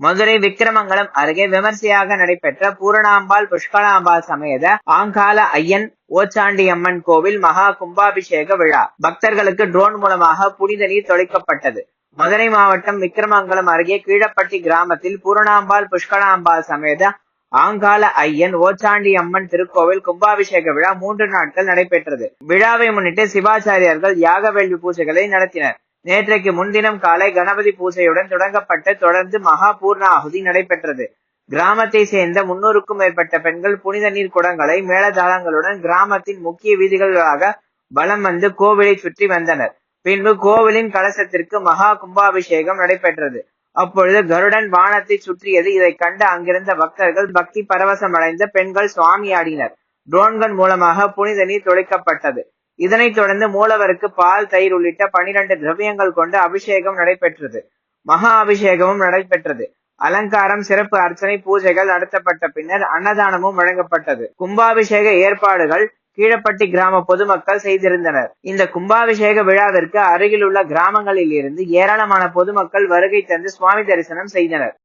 மதுரை விக்கிரமங்கலம் அருகே விமர்சையாக நடைபெற்ற பூரணாம்பாள் புஷ்கலாம்பாள் சமேத ஆங்கால ஐயன் ஓச்சாண்டியம்மன் கோவில் மகா கும்பாபிஷேக விழா. பக்தர்களுக்கு ட்ரோன் மூலமாக புனித நீர் தொலைக்கப்பட்டது மதுரை மாவட்டம் விக்கிரமங்கலம் அருகே கீழப்பட்டி கிராமத்தில் பூரணாம்பாள் புஷ்கலாம்பாள் சமேத ஆங்கால ஐயன் ஓச்சாண்டி அம்மன் திருக்கோவில் கும்பாபிஷேக விழா மூன்று நாட்கள் நடைபெற்றது. விழாவை முன்னிட்டு சிவாச்சாரியார்கள் யாக வேள்வி பூஜைகளை நடத்தினர். நேற்றைக்கு முன்தினம் காலை கணபதி பூஜையுடன் தொடங்கப்பட்டு தொடர்ந்து மகா பூர்ணாகுதி நடைபெற்றது. கிராமத்தை சேர்ந்த முன்னூறுக்கும் மேற்பட்ட பெண்கள் புனித நீர் குடங்களை மேளதாளங்களுடன் கிராமத்தின் முக்கிய வீதிகளாக வலம் வந்து கோவிலை சுற்றி வந்தனர். பின்பு கோவிலின் கலசத்திற்கு மகா கும்பாபிஷேகம் நடைபெற்றது. அப்பொழுது கருடன் வானத்தை சுற்றியது இதை கண்டு அங்கிருந்த பக்தர்கள் பக்தி பரவசம் அடைந்த பெண்கள் சுவாமியாடினர். ட்ரோன்கள் மூலமாக புனித நீர் துளைக்கப்பட்டது இதனைத் தொடர்ந்து மூலவருக்கு பால் தயிர் உள்ளிட்ட பனிரெண்டு திரவியங்கள் கொண்டு அபிஷேகம் நடைபெற்றது. மகா அபிஷேகமும் நடைபெற்றது. அலங்காரம் சிறப்பு அர்ச்சனை பூஜைகள் நடத்தப்பட்ட பின்னர் அன்னதானமும் வழங்கப்பட்டது. கும்பாபிஷேக ஏற்பாடுகள் கீழப்பட்டி கிராம பொதுமக்கள் செய்திருந்தனர். இந்த கும்பாபிஷேக விழாவிற்கு அருகில் உள்ள கிராமங்களில் இருந்து ஏராளமான பொதுமக்கள் வருகை தந்து சுவாமி தரிசனம் செய்தனர்.